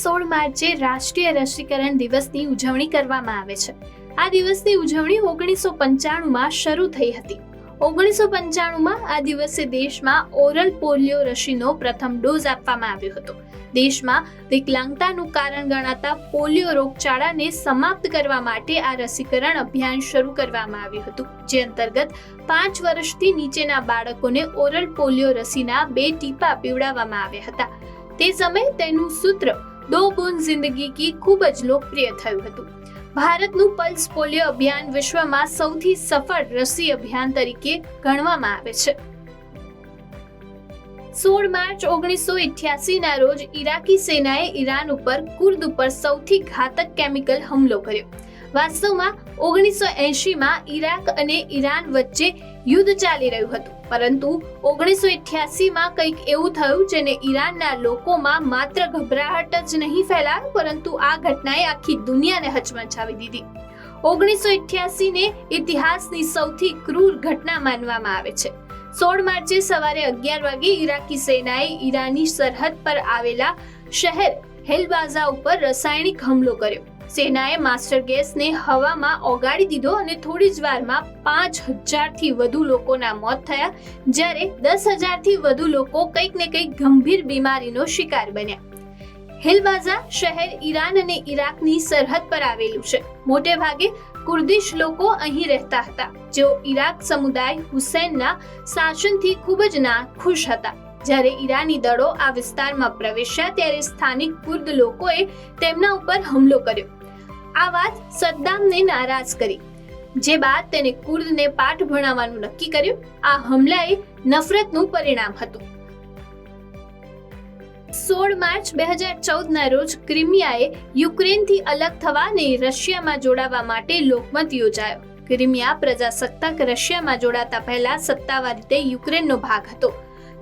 સોળ માર્ચે રાષ્ટ્રીય રસીકરણ દિવસની ઉજવણી કરવામાં આવે છે. આ દિવસની ઉજવણી ઓગણીસો પંચાણુંમાં શરૂ થઈ હતી. ઓગણીસો પંચાણુંમાં આ દિવસે દેશમાં ઓરલ પોલિયો રસીનો પ્રથમ ડોઝ આપવામાં આવ્યો હતો. દેશમાં વિકલાંગતાનું કારણ ગણાતા પોલિયો રોગચાળાને સમાપ્ત કરવા માટે આ રસીકરણ અભિયાન શરૂ કરવામાં આવ્યું હતું, જે અંતર્ગત પાંચ વર્ષથી નીચેના બાળકોને ઓરલ પોલિયો રસીના બે ટીપા પીવડાવવામાં આવ્યા હતા. તે સમયે તેનું સૂત્ર દો બૂંદ જિંદગી કી ખૂબ જ લોકપ્રિય થયું હતું. ભારતનું પલ્સ પોલિયો અભિયાન વિશ્વમાં સૌથી સફળ રસી અભિયાન તરીકે ગણવામાં આવે છે. સોળ માર્ચ ઓગણીસો ના રોજ ઈરાકી સેનાએ ઈરાન ઉપર કુર્દ ઉપર સૌથી ઘાતક કેમિકલ હુમલો કર્યો. વાસ્તવમાં ઓગણીસો એંશીમાં ઈરાક અને ઈરાન વચ્ચે યુદ્ધ ચાલી રહ્યું હતું. પરંતુ ઓગણીસો માં કંઈક એવું થયું જેને ઈરાનના લોકોમાં માત્ર ગભરાહટ જ નહીં ફેલાયો, પરંતુ આ ઘટનાએ આખી દુનિયાને હચમચાવી દીધી. ઓગણીસો ને ઇતિહાસની સૌથી ક્રૂર ઘટના માનવામાં આવે છે. સોળ માર્ચે સવારે અગિયાર વાગે ઈરાકી સેનાએ ઈરાની સરહદ પર આવેલા શહેર હેલબાઝા ઉપર રાસાયણિક હુમલો કર્યો. સેનાએ માસ્ટર ગેસને હવામાં ઓગાળી દીધો અને થોડી જ વારમાં પાંચ હજારથી વધુ લોકોના મોત થયા, જ્યારે દસ હજારથી વધુ લોકો કંઈક ને કંઈક ગંભીર બીમારીનો શિકાર બન્યા. હિલબાઝા શહેર ઈરાન અને ઈરાકની સરહદ પર આવેલું છે. મોટે ભાગે કુર્દિશ લોકો અહીં રહેતા હતા. જેઓ ઈરાક સમુદાય હુસૈનના શાસનથી ખૂબ જ નાખુશ હતા. જ્યારે ઈરાની દળો આ વિસ્તારમાં પ્રવેશ્યા, ત્યારે સ્થાનિક કુર્દ લોકોએ તેમના ઉપર હુમલો કર્યો. આ વાત સદ્દામને નારાજ કરી. જે બાદ તેને કુર્દને પાઠ ભણાવવાનું નક્કી કર્યું, આ હુમલાએ નફરતનું પરિણામ હતું. સોળ માર્ચ બે હજાર ચૌદના રોજ ક્રિમિયાએ યુક્રેનથી અલગ થવા અને રશિયામાં જોડાવા માટે લોકમત યોજાયો. ક્રિમિયા પ્રજાસત્તાક રશિયામાં જોડાતા પહેલા સત્તાવાર રીતે યુક્રેનનો ભાગ હતો.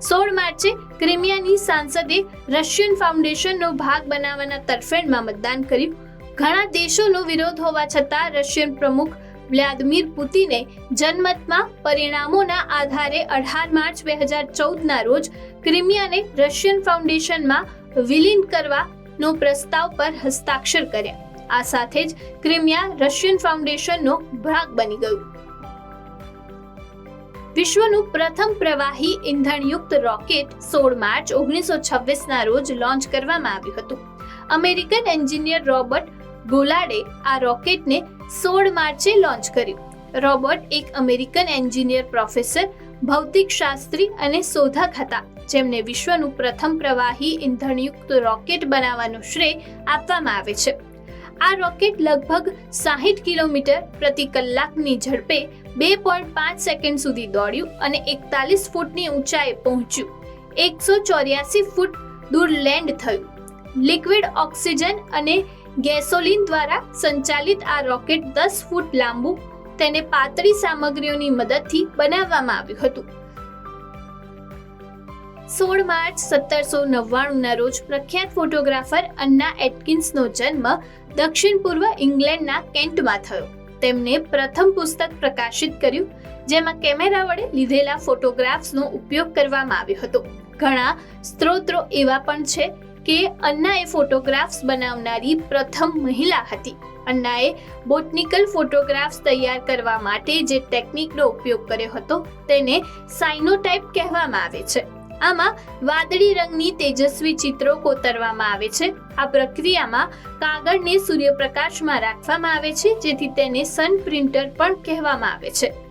સોળ માર્ચે ક્રિમિયાની સાંસદે રશિયન ફાઉન્ડેશનનો ભાગ બનાવવાના તરફેણમાં મતદાન કર્યું. ઘણા દેશોનો વિરોધ હોવા છતાં રશિયન પ્રમુખ વ્લાદિમીર પુતિને જનમતમાં પરિણામોના આધારે અઢાર માર્ચ બે હજાર ચૌદના રોજ ક્રિમિયાને રશિયન ફાઉન્ડેશનમાં વિલીન કરવાનો પ્રસ્તાવ પર હસ્તાક્ષર કર્યા. આ સાથે જ ક્રિમિયા રશિયન ફાઉન્ડેશનનો ભાગ બની ગયું. વિશ્વનું પ્રથમ પ્રવાહી ઇંધણયુક્ત રોકેટ સોળ માર્ચ ઓગણીસો છવ્વીસના રોજ લોન્ચ કરવામાં આવ્યું હતું. અમેરિકન એન્જિનિયર રોબર્ટ ગોલાડે આ રોકેટને સોળ માર્ચે લોન્ચ કર્યું. રોબર્ટ એક અમેરિકન એન્જિનિયર પ્રોફેસર, ભૌતિક શાસ્ત્રી અને શોધક હતા, જેમને વિશ્વનું પ્રથમ પ્રવાહી ઇંધણયુક્ત રોકેટ બનાવવાનો શ્રેય આપવામાં આવે છે. આ રોકેટ લગભગ સાહીઠ કિલોમીટર પ્રતિ કલાકની ઝડપે બે પોઈન્ટ પાંચ સેકન્ડ સુધી દોડ્યું અને એકતાલીસ ફૂટની ઊંચાઈ પહોંચ્યું. એકસો ચોર્યાસી ફૂટ દૂર લેન્ડ થયું. લિક્વિડ ઓક્સિજન અને ગેસોલિન દ્વારા સંચાલિત આ રોકેટ દસ ફૂટ લાંબુ તેને પાતળી સામગ્રીઓની મદદથી બનાવવામાં આવ્યું હતું. સોળ માર્ચ સત્તરસો નવ્વાણુંના રોજ પ્રખ્યાત ફોટોગ્રાફર અન્ના એટકિન્સનો જન્મ દક્ષિણ પૂર્વ ઇંગ્લેન્ડના કેન્ટમાં થયો. તેમને પ્રથમ પુસ્તક પ્રકાશિત કર્યું, જેમાં કેમેરા વડે લીધેલા ફોટોગ્રાફ્સનો ઉપયોગ કરવામાં આવ્યો હતો. ઘણા સ્ત્રોત્રો એવા પણ છે કે અન્નાએ ફોટોગ્રાફ્સ બનાવનારી પ્રથમ મહિલા હતી. અન્નાએ બોટનિકલ ફોટોગ્રાફ્સ તૈયાર કરવા માટે જે ટેકનિકનો ઉપયોગ કર્યો હતો તેને સાઇનોટાઇપ કહેવામાં આવે છે. આમાં વાદળી રંગની તેજસ્વી ચિત્રો કોતરવામાં આવે છે. આ પ્રક્રિયામાં કાગળને સૂર્યપ્રકાશમાં રાખવામાં આવે છે, જેથી તેને સન પ્રિન્ટર પણ કહેવામાં આવે છે.